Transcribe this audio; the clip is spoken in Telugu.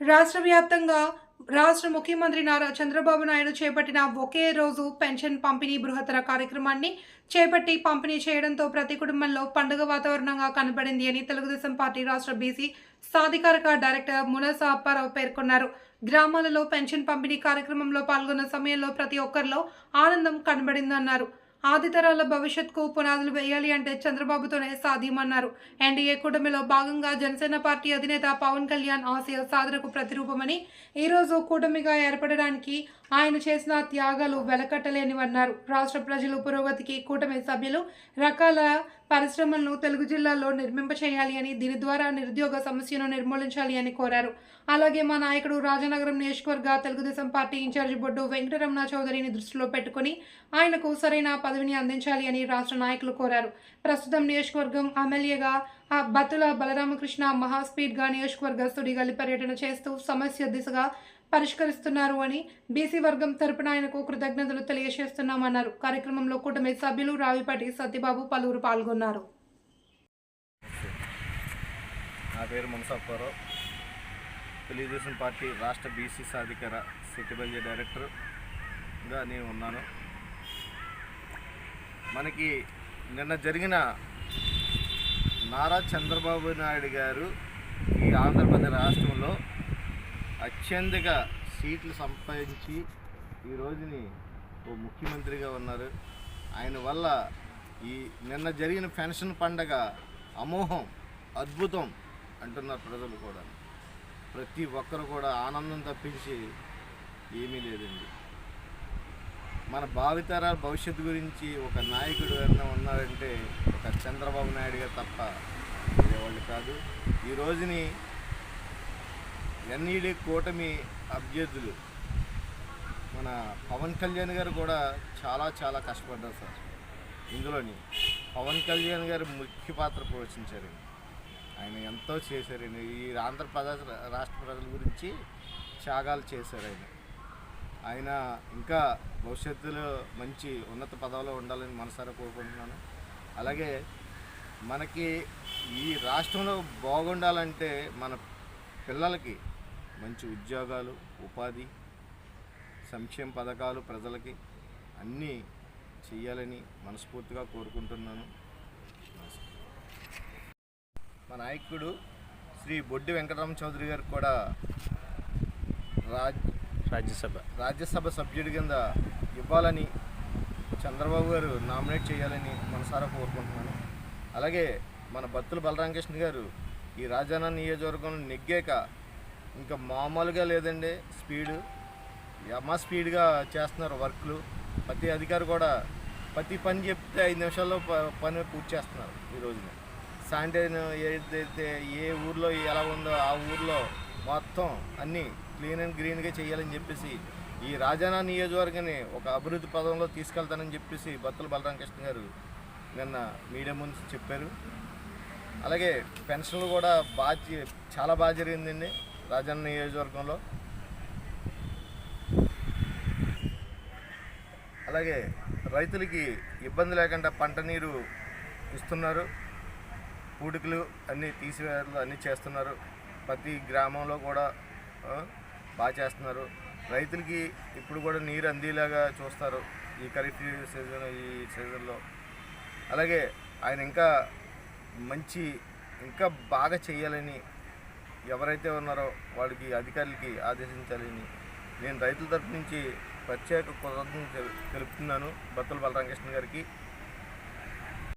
రాష్ట్ర వ్యాప్తంగా రాష్ట్ర ముఖ్యమంత్రి నారా చంద్రబాబు నాయుడు చేపట్టిన ఒకే రోజు పెన్షన్ పంపిణీ బృహత్తర కార్యక్రమాన్ని చేపట్టి పంపిణీ చేయడంతో ప్రతి కుటుంబంలో పండుగ వాతావరణంగా కనబడింది అని తెలుగుదేశం పార్టీ రాష్ట్ర బీసీ సాధికారక డైరెక్టర్ మునసా అప్పారావు పేర్కొన్నారు. గ్రామాలలో పెన్షన్ పంపిణీ కార్యక్రమంలో పాల్గొన్న సమయంలో ప్రతి ఒక్కరిలో ఆనందం కనబడిందన్నారు. ఆదితరాల భవిష్యత్కు పునాదులు వేయాలి అంటే చంద్రబాబుతోనే సాధ్యమన్నారు. ఎన్డీఏ కూటమిలో భాగంగా జనసేన పార్టీ అధినేత పవన్ కళ్యాణ్ ఆశయ సాధనకు ప్రతిరూపమని ఈరోజు కూటమిగా ఏర్పడడానికి ఆయన చేసిన త్యాగాలు వెలకట్టలేనివన్నారు. రాష్ట్ర ప్రజలు పురోగతికి కూటమి సభ్యులు రకాల పరిశ్రమలను తెలుగు జిల్లాల్లో నిర్మింపచేయాలి అని దీని ద్వారా నిరుద్యోగ సమస్యను నిర్మూలించాలి అని కోరారు. అలాగే మా నాయకుడు రాజనగరం నియోజకవర్గ Telugu Desam party in charge Boddu Venkataramana చౌదరిని దృష్టిలో పెట్టుకుని ఆయనకు సరైన పదవిని అందించాలి అని రాష్ట్ర నాయకులు కోరారు. ప్రస్తుతం నియోజకవర్గం ఎమ్మెల్యేగా ఆ బతుల బలరామకృష్ణ మహాస్పీడ్గా నియోజకవర్గ సుడిగాలి పర్యటన చేస్తూ సమస్య దిశగా పరిష్కరిస్తున్నారు అని బీసీ వర్గం తరపున ఆయనకు కృతజ్ఞతలు తెలియజేస్తున్నామన్నారు. కార్యక్రమంలో కూటమి సభ్యులు రావిపాటి సత్యబాబు పలువురు పాల్గొన్నారు. నా పేరు మునసప్పారావు తెలుగుదేశం పార్టీ రాష్ట్ర బీసీ సాధికార సిటిబల్జీ డైరెక్టర్గా నేను ఉన్నాను. మనకి నిన్న జరిగిన నారా చంద్రబాబు నాయుడు గారు ఈ ఆంధ్రప్రదేశ్ రాష్ట్రంలో అత్యంతగా సీట్లు సంపాదించి ఈ రోజుని ఓ ముఖ్యమంత్రిగా ఉన్నారు. ఆయన వల్ల ఈ నిన్న జరిగిన పెన్షన్ పండగ అమోహం అద్భుతం అంటున్నారు ప్రజలు కూడా. ప్రతి ఒక్కరు కూడా ఆనందం తప్పించి ఏమీ లేదండి. మన భావితరాల భవిష్యత్తు గురించి ఒక నాయకుడు ఎవరైనా ఉన్నారంటే ఒక చంద్రబాబు నాయుడు గారు తప్ప వేరేవాళ్ళు కాదు. ఈ రోజుని ఎన్ఈడి కూటమి అభ్యర్థులు మన పవన్ కళ్యాణ్ గారు కూడా చాలా చాలా కష్టపడ్డారు సార్. ఇందులోని పవన్ కళ్యాణ్ గారు ముఖ్య పాత్ర పోషించారండి ఆయన ఎంతో చేశారండి ఈ ఆంధ్రప్రదేశ్ రాష్ట్ర ప్రజల గురించి త్యాగాలు చేశారు ఆయన. ఆయన ఇంకా భవిష్యత్తులో మంచి ఉన్నత పదవిలో ఉండాలని మనసారా కోరుకుంటున్నాను. అలాగే మనకి ఈ రాష్ట్రంలో బాగుండాలంటే మన పిల్లలకి మంచి ఉద్యోగాలు ఉపాధి సంక్షేమ పథకాలు ప్రజలకి అన్నీ చెయ్యాలని మనస్ఫూర్తిగా కోరుకుంటున్నాను. మా నాయకుడు శ్రీ బొడ్డి వెంకటరామ చౌదరి గారికి కూడా రాజ్ రాజ్యసభ. రాజ్యసభ సభ్యుడి కింద ఇవ్వాలని చంద్రబాబు గారు నామినేట్ చేయాలని మనసారా కోరుకుంటున్నాను. అలాగే మన బత్తుల బలరామకృష్ణ గారు ఈ రాజానా నియోజకవర్గం నెగ్గాక ఇంకా మామూలుగా లేదండి స్పీడు అమ్మ స్పీడ్గా చేస్తున్నారు వర్క్లు. ప్రతి అధికారి కూడా ప్రతి పని చెప్తే ఐదు నిమిషాల్లో ప- పని పూర్తి చేస్తున్నారు ఈ రోజున. శానిటైన్ ఏదైతే ఏ ఊర్లో ఎలా ఉందో ఆ ఊర్లో మొత్తం అన్నీ క్లీన్ అండ్ గ్రీన్గా చేయాలని చెప్పేసి ఈ రాజానా నియోజకవర్గాన్ని ఒక అభివృద్ధి పదంలో తీసుకెళ్తానని చెప్పేసి బత్తుల బలరామకృష్ణ గారు నిన్న మీడియా ముందు చెప్పారు. అలాగే పెన్షన్లు కూడా బాగా చాలా బాగా జరిగిందండి. రాజన్న నియోజకవర్గంలో. అలాగే రైతులకి ఇబ్బంది లేకుండా పంట నీరు ఇస్తున్నారు. పూడికలు అన్నీ తీసివేయడం అన్నీ చేస్తున్నారు. ప్రతి గ్రామంలో కూడా బాగా చేస్తున్నారు. రైతులకి ఇప్పుడు కూడా నీరు అందేలాగా చూస్తారు ఈ ఖరీఫ్ సీజన్ ఈ సీజన్లో. అలాగే ఆయన ఇంకా మంచి ఇంకా బాగా చేయాలని ఎవరైతే ఉన్నారో వాళ్ళకి అధికారులకి ఆదేశించాలని నేను రైతుల తరఫు నుంచి ప్రత్యేక కృతజ్ఞతలు తెలుపుతున్నాను. బత్తుల బలరామకృష్ణ గారికి